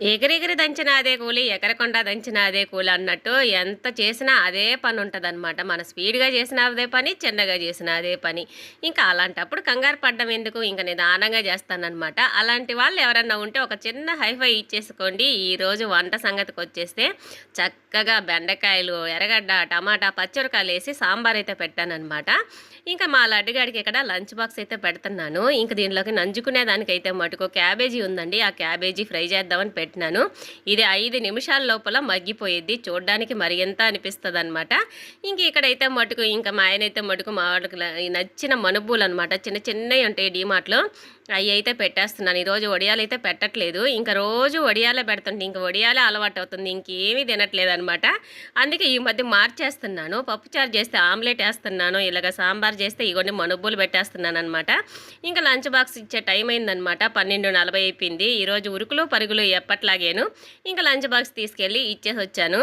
ఎగిరెగిరి దంచిన అదే కూలి ఎకరకుండా దంచిన అదే కూలి అన్నట్టు ఎంత చేసినా అదే పని ఉంటుంది మన స్పీడ్గా చేసిన అదే పని చిన్నగా చేసిన అదే పని. ఇంకా అలాంటప్పుడు కంగారు పడ్డం ఎందుకు? ఇంకా నిదానంగా చేస్తానన్నమాట. అలాంటి వాళ్ళు ఎవరన్నా ఉంటే ఒక చిన్న హైఫై ఇచ్చేసుకోండి. ఈరోజు వంట సంగతికి వచ్చేస్తే చక్కగా బెండకాయలు ఎర్రగడ్డ టమాటా పచ్చిమిరకాయలు వేసి సాంబార్ అయితే పెట్టానన్నమాట. ఇంకా మా లడ్డుగాడికి ఇక్కడ లంచ్ బాక్స్ అయితే పెడుతున్నాను. ఇంకా దీనిలోకి నంజుకునే దానికైతే మటుకు క్యాబేజీ ఉందండి. ఆ క్యాబేజీ ఫ్రై చేద్దామని పెట్టినాను. ఇది ఐదు నిమిషాల లోపల మగ్గిపోయేది చూడడానికి మరి ఎంత అనిపిస్తుంది అనమాట ఇంక ఇక్కడైతే మటుకు ఇంకా మా ఆయన అయితే మటుకు మా వాళ్ళకి నచ్చిన మనుబులు అనమాట చిన్న చిన్నవి ఉంటాయి డీమార్ట్లో. అవి అయితే పెట్టేస్తున్నాను. ఈరోజు వడియాలు అయితే పెట్టట్లేదు. ఇంకా రోజు వడియాలే పెడుతుంటే ఇంక వడియాలే అలవాటు అవుతుంది ఇంకేమీ తినట్లేదు అనమాట అందుకే ఈ మధ్య మార్చేస్తున్నాను. పప్పుచారు చేస్తే ఆమ్లెట్ వేస్తున్నాను. ఇలాగ సాంబార్ చేస్తే ఇవన్నీ మనుబ్బులు పెట్టేస్తున్నాను అనమాట ఇంకా లంచ్ బాక్స్ ఇచ్చే టైం అయిందనమాట పన్నెండు నలభై అయిపోయింది. ఈరోజు ఉరుకులు పరుగులు ఎప్పట్లాగేను. ఇంకా లంచ్ బాక్స్ తీసుకెళ్ళి ఇచ్చేసి వచ్చాను